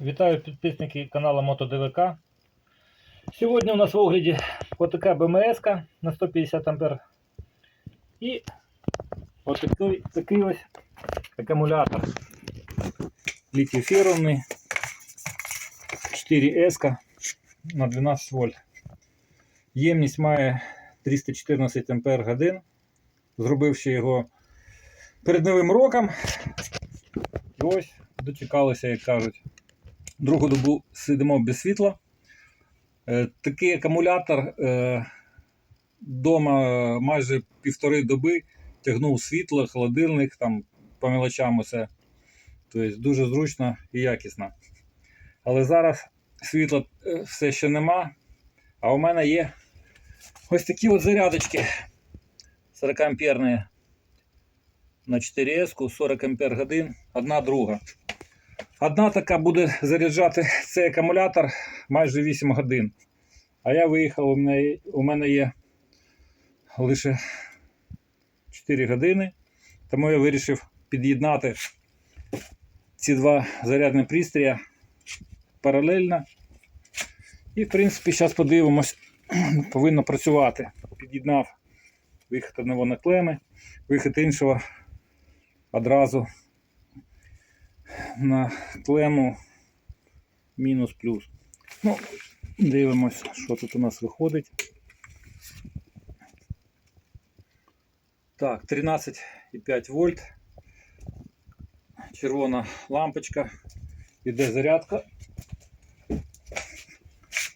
Вітаю підписники каналу МотоДВК. Сьогодні у нас в огляді отака БМС на 150 А. І отакий такий ось акумулятор літій-ферромний 4С на 12 вольт. Ємність має 314 Ампер годин. Зробивши його перед новим роком. І ось дочекалися, як кажуть. Другу добу сидимо без світла. Е, Такий акумулятор е, вдома майже півтори доби тягнув світло, холодильник, там по мелочам усе. Тобто дуже зручно і якісно. Але зараз світла е, все ще нема. А у мене є ось такі от зарядочки 40 амперні на 4С, 40 ампер годин, одна друга. Одна така буде заряджати цей акумулятор майже 8 годин. А я виїхав, у мене, у мене є лише 4 години. Тому я вирішив під'єднати ці два зарядні пристрої паралельно. І, в принципі, зараз подивимось, повинно працювати. Під'єднав вихід одного на клеми, вихід іншого одразу на клему мінус плюс. Ну, дивимось, що тут у нас виходить. Так, 13,5 вольт. Червона лампочка. Іде зарядка.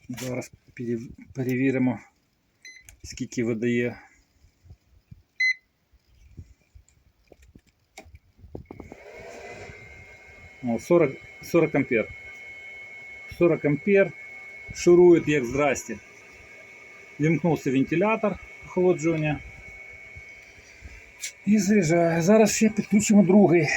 Зараз перевіримо, скільки видає. 40, 40 ампер. 40 ампер. Шурует як здрасте. Вімкнувся вентилятор охолоджування. І заряджає. Зараз ще підключимо другий.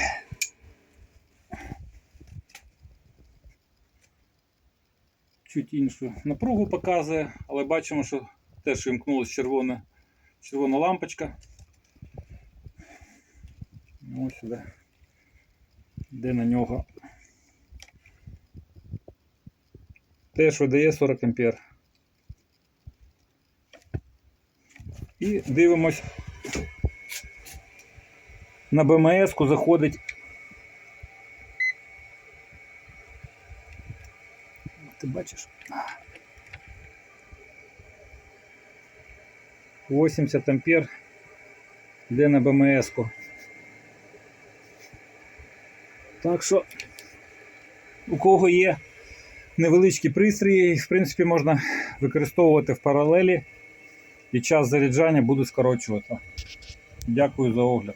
Чуть іншу напругу показує, але бачимо, що теж вімкнулася червона, червона лампочка. Ось сюди де на нього теж видає 40 ампер. І дивимось на БМС ку заходить. Ти бачиш? 80 ампер йде на БМС Так що, у кого є невеличкі пристрої, в принципі, можна використовувати в паралелі і час заряджання буде скорочувати. Дякую за огляд.